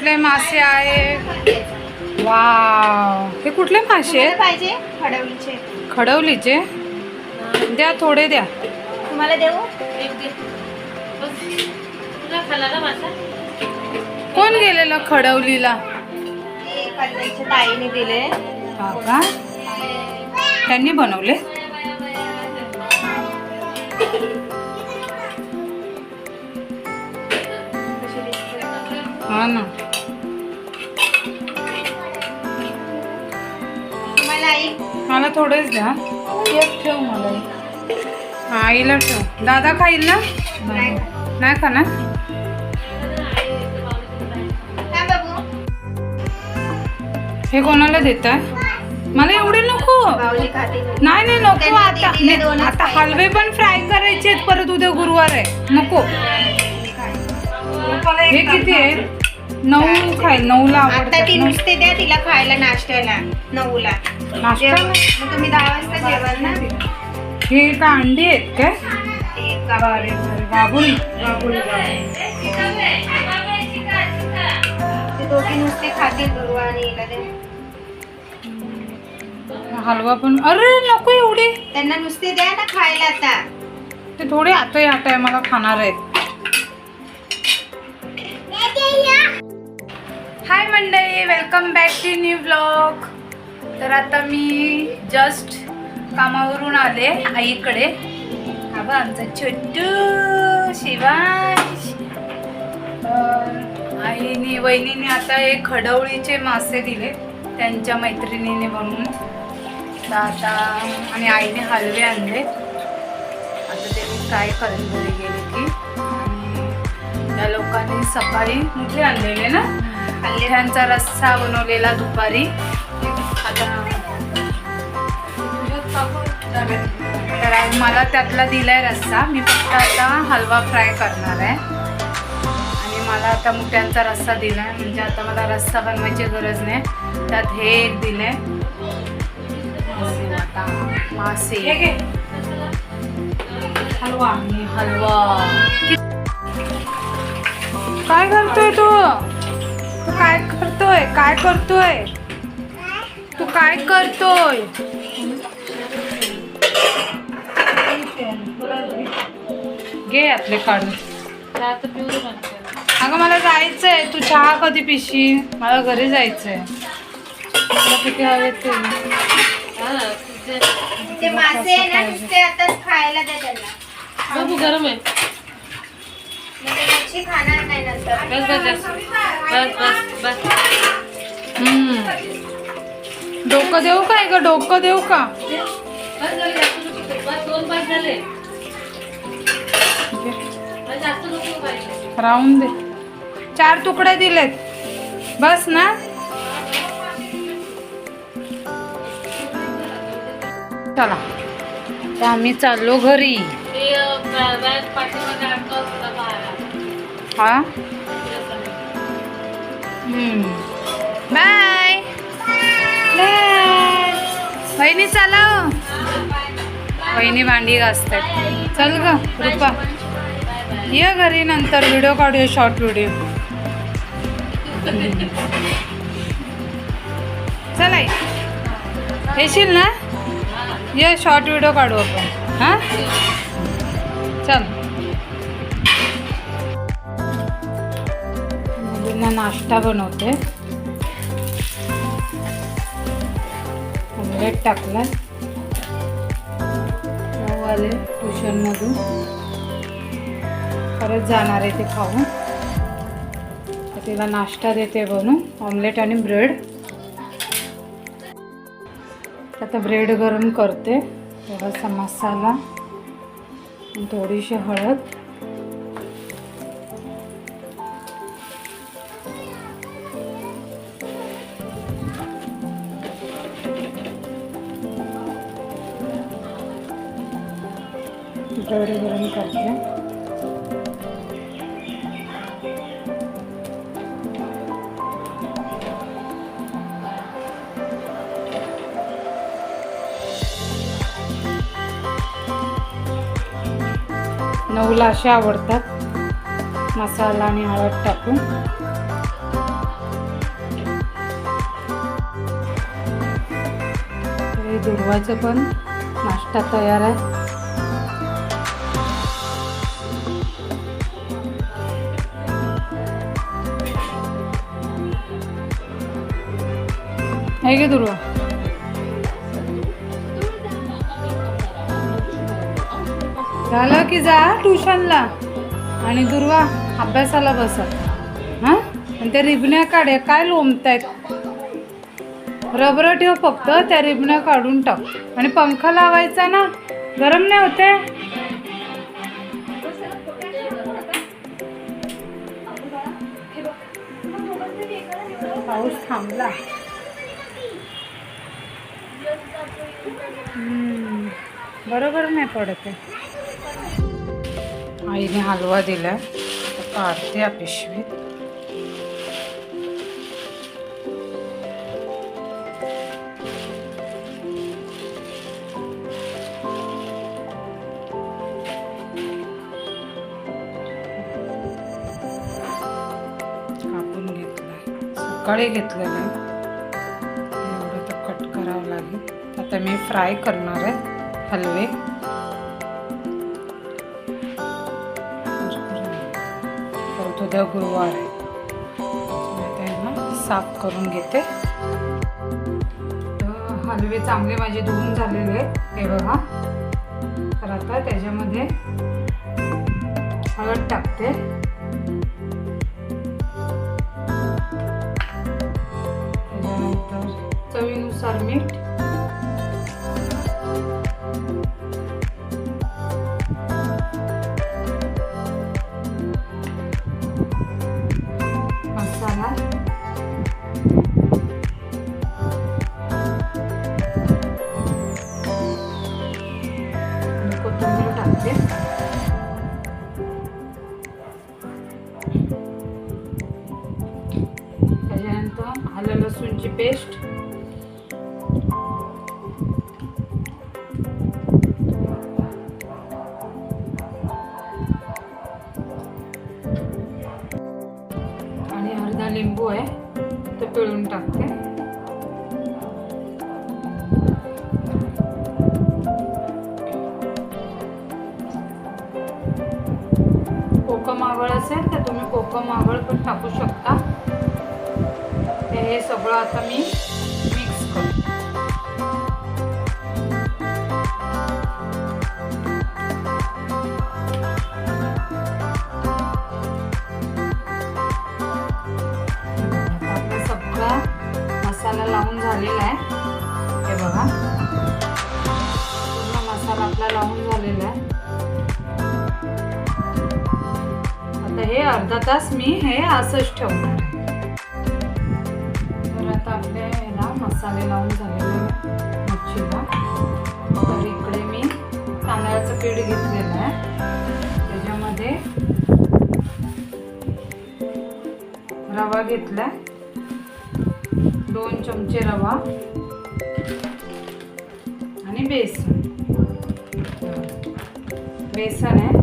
कुठले मासे आहे? वाव. हे कुठले मासे पाहिजे खडवलीचे. खडवलीचे? द्या थोडे द्या. तुम्हाला देऊ? कोण गेलेलं खडवलीला? ताईने दिले. हा का? त्यांनी बनवले? हा ना. मला थोडेच द्या. एक ठेव मला. हा आईला ठेव. दादा खाईल ना? नाही. का ना हे कोणाला देत आहे मला एवढे नको. नाही नाही नको. आता आता. हलवे पण फ्राय करायचे आहेत. परत उद्या गुरुवार आहे. नको. हे किती आहे? नऊ खाईल. नऊला आवडतात. नुसते द्या तिला खायला नाश्त्याला. नऊला. तुम्ही दहा वाजता जेवण ना? हे का अंडी आहेत काय गावाकडे. बाबुळी ते दोघी नुसते खातील दुर्वा आणि. हलवा पण. अरे नको एवढी. त्यांना नुसते द्या ना खायला आता. ते थोडे आता आहे मला खाणार आहेत. हाय मंडळी welcome back to new blog तर आता मी जस्ट कामावरून आले आईकडे. हा बा आमचा छोटू शिवांश. आईने वहिनीने आता हे खडवळीचे मासे दिले त्यांच्या मैत्रिणीने बनवून. तर आता आणि आईने हलवे आणले. आता ते मी फ्राय करेन घरी गेले की आणि त्या लोकांनी सकाळी मुठे आणलेले ना? अंगठ्यांचा रस्सा बनवलेला दुपारी. तर आज मला त्यातला दिलाय रस्सा. मी फक्त आता हलवा फ्राय करणार आहे. आणि मला आता मुठ्यांचा रस्सा दिलाय. म्हणजे आता मला रस्सा बनवायची गरज नाही. त्यात हे एक दिलंय. आता मासे हलवा. आणि हलवा. काय करतोय तू? तू काय करतोय? काय करतोय? तू काय करतोय? घे यातले काढून. अगं मला जायचंय. तू चहा कधी पिशी मला घरी जायचंय. मला किती हवे ते? ते मासे आहे ना नुसते आताच खायला त्यांना. गरम आहे. मग ते मच्छी खाणार नाही नंतर. बस बस जास्त बस बस बस. हम्म. डोकं देऊ का एक डोकं देऊ का? राहून दे. चार तुकडे दिलेत. बस ना. चला. आम्ही चाललो घरी. हा? बाय बाय वहिनी चला हो. वहिनी भांडी घासतात. चल ग रुपा. ये घरी नंतर व्हिडिओ काढूया शॉर्ट व्हिडिओ चला आई. येशील ना? ये शॉर्ट व्हिडिओ काढू आपण. हां? चल. मुलींना नाश्ता बनवते. ऑमलेट टाकला भाऊ आले ट्युशनमधून परत जाणार आहे ते खाऊन. तर तिला नाश्ता देते बनवून ऑमलेट आणि ब्रेड. आता ब्रेड गरम करते. थोडासा मसाला. थोडीशी हळद. वगैरे गरम करते नऊला असे आवडतात. मसाला आणि हळद टाकून. दुर्वाचं पण नाश्ता तयार आहे. आहे की दुर्वा? झालं की जा ट्युशनला. आणि दुर्वा अभ्यासाला बसत. हां? आणि त्या रिबण्या काढ्या काय लोंबतायत? रबर ठेव फक्त त्या रिबण्या काढून टाक. आणि पंखा लावायचा ना? गरम नाही होते पाऊस थांबला. बरोबर नाही पडत आहे. आईने हलवा दिला काढते या पिशवीत. कापून घेतलंय. सकाळी घेतलेलं तर आता मी फ्राय करणार आहे हलवे. परत उद्या गुरुवार आहे. त्यांना साफ करून घेते. हलवे चांगले माझे धुवून झालेले आहेत हे बघा. तर आता त्याच्यामध्ये हळद टाकते. त्याच्यानंतर चवीनुसार मीठ. लिंबू आहे ते पिळून टाकते. कोकम आवळ असेल तर तुम्ही कोकम आवळ पण टाकू शकता. हे सगळं आता मी अर्धा तास मी हे असंच ठेवणार. तर आता आपल्या ह्याला मसाले लावून झालेले मच्छीला. तर इकडे मी तांदळाचं पीठ घेतलेलं आहे. त्याच्यामध्ये रवा घेतलाय. दोन चमचे रवा आणि बेसन. बेसन आहे.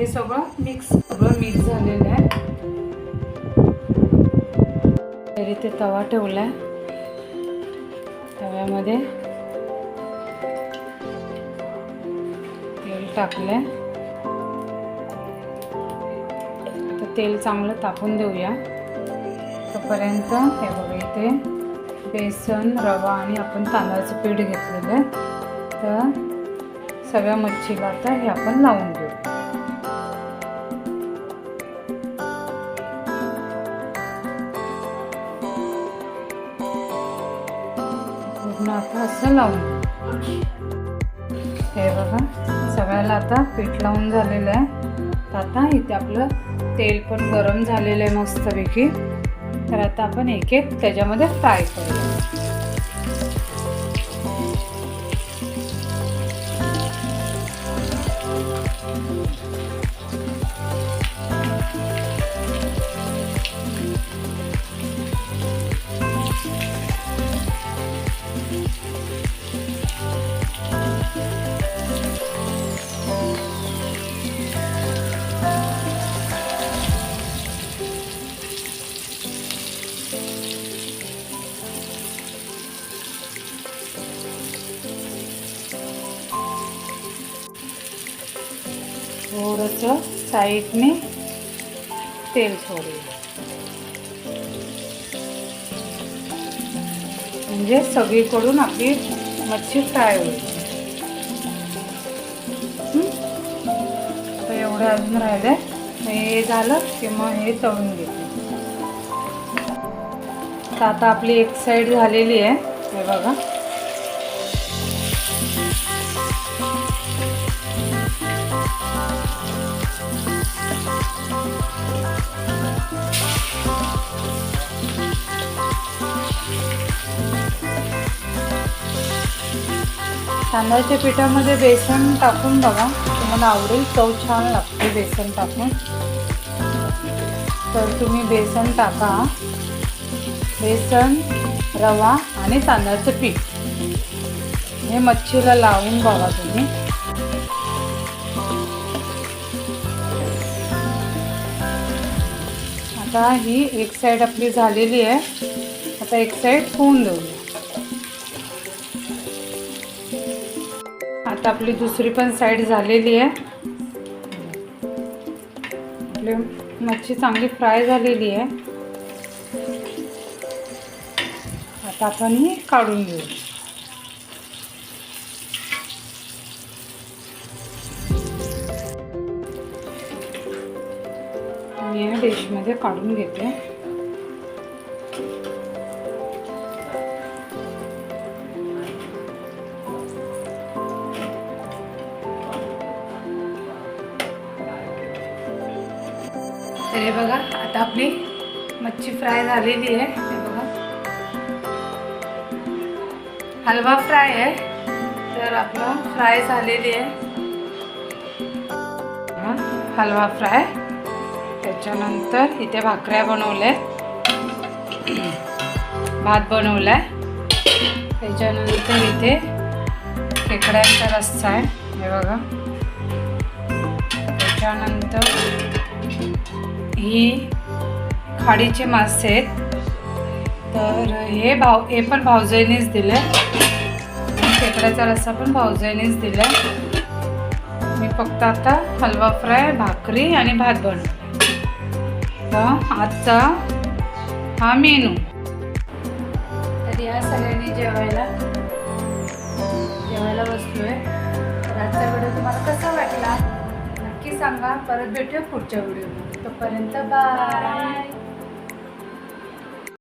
हे सगळं मिक्स सगळं मिक्स झालेलं आहे. तरी इथे तवा ठेवला आहे तव्यामध्ये तेल टाकलंय. तर तेल चांगलं तापून देऊया. तोपर्यंत हे बघा इथे बेसन रवा आणि आपण तांदळाचं पीठ घेतलेलं आहे. तर सगळ्या मच्छीला आता हे आपण लावून पूर्ण आता असं लावून हे बघा सगळ्याला आता पीठ लावून झालेलं आहे. तर आता इथे आपलं तेल पण गरम झालेलं आहे मस्तपैकी. तर आता आपण एक एक त्याच्यामध्ये फ्राय करू थोडंसं साईडने तेल सोडूया म्हणजे सगळीकडून आपली मच्छी फ्राय होईल. एवढं अजून राहिलंय. हे झालं की मग हे तळून घेते तर आता आपली एक साईड झालेली आहे. हे बघा. तांदळाच्या पिठामध्ये बेसन टाकून बघा. तुम्हाला आवडेल चव छान लागते बेसन टाकून. तर तुम्ही बेसन टाका. बेसन रवा आणि तांदळाचं पीठ. हे मच्छीला लावून बघा तुम्ही. आता ही एक साईड आपली झालेली आहे. आता एक साईड होऊन देऊया आता आपली दुसरी पण साईड झालेली आहे. आपली मच्छी चांगली फ्राय झालेली आहे. आता आपण ही काढून घेऊ. या काढून घेते. तर हे बघा आता आपली मच्छी फ्राय झालेली आहे. हे बघा. हलवा फ्राय आहे. तर आपलं फ्राय झालेली आहे. हलवा फ्राय. त्याच्यानंतर इथे भाकऱ्या बनवल्या. भात बनवला. आहे त्याच्यानंतर इथे खेकड्यांचा रस्सा आहे. हे बघा. त्याच्यानंतर ही खाडीचे मासे आहेत. तर हे भाव हे पण भावजाईनेच दिलं. आहे खेकड्याचा रस्सा पण भावजाईनेच दिला. मी फक्त आता हलवा फ्राय भाकरी आणि भात बनवला तर आजचा हा मेनू. तर या सगळ्यांनी जेवायला जेवायला बसलोय. तर आजचा व्हिडिओ तुम्हाला कसा वाटला? नक्की सांगा. परत भेटूया पुढच्या व्हिडिओमध्ये. तोपर्यंत बाय.